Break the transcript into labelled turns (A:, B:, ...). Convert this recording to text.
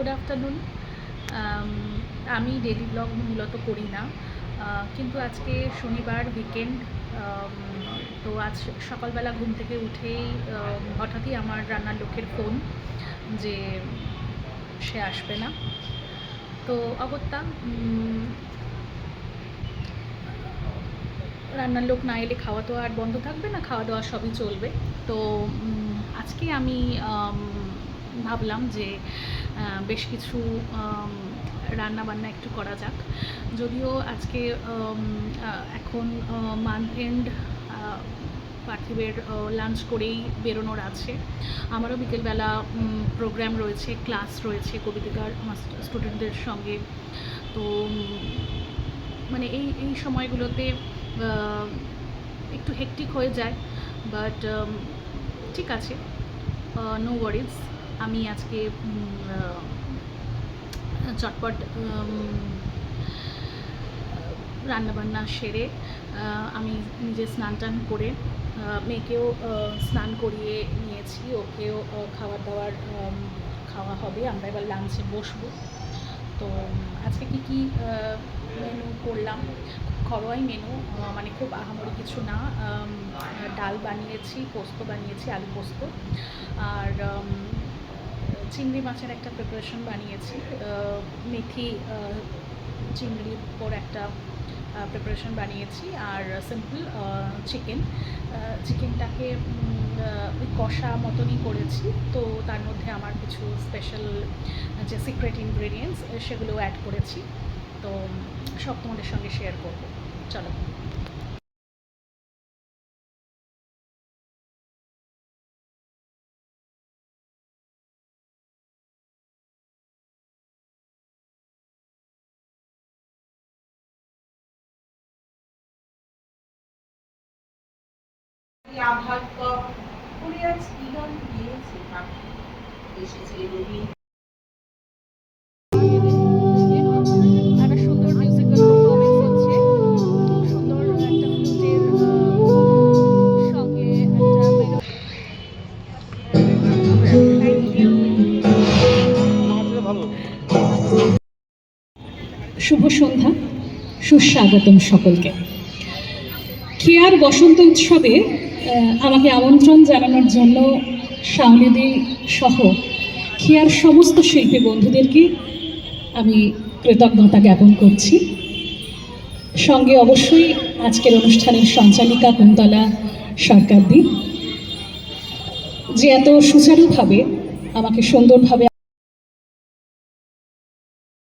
A: Good afternoon আমি daily blog মূলত করি না। কিন্তু আজকে শনিবার উইকেন্ড তো আজ সকালবেলা ঘুম থেকে উঠেই হঠাৎই আমার রান্নার লোকের ফোন যে সে আসবে না। তো অগত্যা রান্নার লোক না এলে খাওয়া তো আর বন্ধ থাকবে না খাওয়া দাওয়া সবই চলবে। তো আজকে আম, ভাবলাম যে বেশ কিছু রান্না বান্না একটু করা যাক। যদিও আজকে এখন মান্থ এন্ড পার্থিবের লাঞ্চ করেই বেরোনোর আছে। আমারও বিকেলবেলা প্রোগ্রাম রয়েছে ক্লাস রয়েছে কবিতাকার স্টুডেন্টদের সঙ্গে। তো মানে এই এই সময়গুলোতে একটু হেকটিক হয়ে যায় বাট ঠিক আছে। নো ওয়ারিজ আমি আজকে চটপট রান্নাবান্না সেরে আমি নিজে স্নান টান করে মেয়েকেও স্নান করিয়ে নিয়েছি, ওকেও খাবার দাবার খাওয়া হবে। আমরা এবার লাঞ্চে বসবো। তো আজকে কি কি মেনু করলাম? ঘরোয়াই মেনু মানে খুব আহামরি কিছু না। ডাল বানিয়েছি, পোস্ত বানিয়েছি, আলু পোস্ত। আর চিংড়ি মাছের একটা প্রিপারেশন বানিয়েছি। মেথি আহ, চিংড়ির উপর একটা প্রিপারেশন বানিয়েছি। আর সিম্পল চিকেন চিকেনটাকে কষা মতনই করেছি। তো তার মধ্যে আমার কিছু স্পেশাল যে সিক্রেট ইনগ্রেডিয়েন্টস সেগুলো অ্যাড করেছি। তো সব তোমাদের সঙ্গে শেয়ার করব। চলো।
B: আভাত করে আজ কি গান গিয়েছে পাখি। এসেছে রবি
C: শুভ সন্ধ্যা। সুস্বাগতম সকলকে। খেয়ার বসন্ত উৎসবে আমাকে আমন্ত্রণ জানানোর জন্য শাওনিদি সহ খেয়ার সমস্ত শিল্পী বন্ধুদেরকে আমি কৃতজ্ঞতা জ্ঞাপন করছি। সঙ্গে অবশ্যই আজকের অনুষ্ঠানের সঞ্চালিকা কুন্তলা সরকার সরকারদি, যে এত সুচারুভাবে, আমাকে সুন্দরভাবে